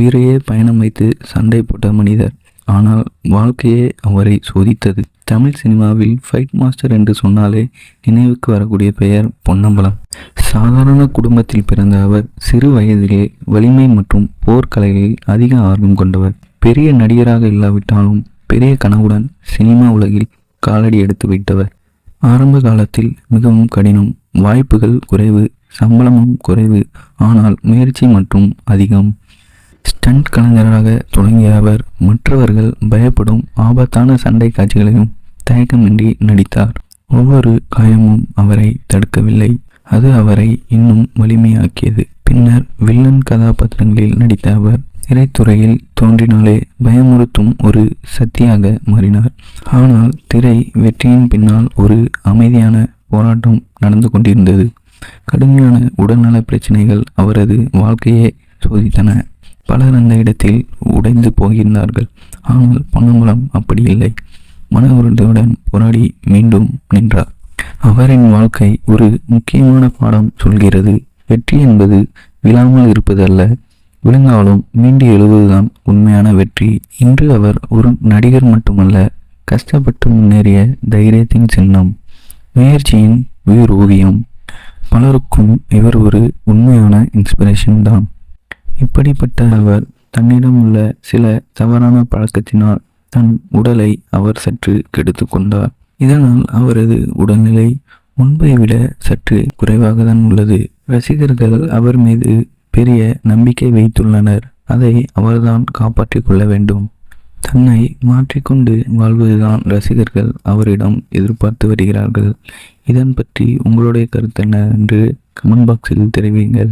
உயிரையே பயணம் வைத்து சண்டை போட்ட மனிதர். ஆனால் வாழ்க்கையே அவரை சோதித்தது. தமிழ் சினிமாவில் ஃபைட் மாஸ்டர் என்று சொன்னாலே நினைவுக்கு வரக்கூடிய பெயர் பொன்னம்பலம். சாதாரண குடும்பத்தில் பிறந்த அவர் சிறு வயதிலே வலிமை மற்றும் போர்க்கலைகளில் அதிக ஆர்வம் கொண்டவர். பெரிய நடிகராக இல்லாவிட்டாலும் பெரிய கனவுடன் சினிமா உலகில் காலடி எடுத்து வைத்தவர். ஆரம்ப காலத்தில் மிகவும் கடினம் வாய்ப்புகள் குறைவு சம்பளமும் குறைவு ஆனால் முயற்சி மற்றும் அதிகம். ஸ்டண்ட் கலைஞராக தொடங்கிய அவர் மற்றவர்கள் பயப்படும் ஆபத்தான சண்டை காட்சிகளையும் தயக்கமின்றி நடித்தார். ஒவ்வொரு காயமும் அவரை தடுக்கவில்லை. அது அவரை இன்னும் வலிமையாக்கியது. பின்னர் வில்லன் கதாபாத்திரங்களில் நடித்த அவர் திரைத்துறையில் தோன்றினாலே பயமுறுத்தும் ஒரு சக்தியாக மாறினார். ஆனால் திரை வெற்றியின் பின்னால் ஒரு அமைதியான போராட்டம் நடந்து கொண்டிருந்தது. கடுமையான உடல்நல பிரச்சனைகள் அவரது வாழ்க்கையே சோதித்தன. பலர் அந்த இடத்தில் உடைந்து போகிறார்கள் ஆனால் பொன்னம்பலம் அப்படி இல்லை மன உறுதியுடன் போராடி மீண்டும் நின்றார். அவரின் வாழ்க்கை ஒரு முக்கியமான பாடம் சொல்கிறது. வெற்றி என்பது விழாமல் இருப்பதல்ல. விழுந்தாலும் மீண்டு எழுவதுதான் உண்மையான வெற்றி. இன்று அவர் ஒரு நடிகர் மட்டுமல்ல கஷ்டப்பட்டு முன்னேறிய தைரியத்தின் சின்னம் முயற்சியின் உயிர் ஓவியம் பலருக்கும் இவர் ஒரு உண்மையான இன்ஸ்பிரேஷன் தான். இப்படிப்பட்ட அவர் தன்னிடம் உள்ள சில தவறான பழக்கத்தினால் தன் உடலை அவர் சற்று கெடுத்து கொண்டார். இதனால் அவரது உடல்நிலை முன்பை விட சற்று குறைவாக தான் உள்ளது. ரசிகர்கள் அவர் மீது பெரிய நம்பிக்கை வைத்துள்ளனர். அதை அவர்தான் காப்பாற்றிக் கொள்ள வேண்டும். தன்னை மாற்றிக்கொண்டு வாழ்வதுதான் ரசிகர்கள் அவரிடம் எதிர்பார்த்து வருகிறார்கள். இதன் பற்றி உங்களுடைய கருத்து என்ன என்று கமெண்ட் பாக்ஸில் தெரிவிங்கள்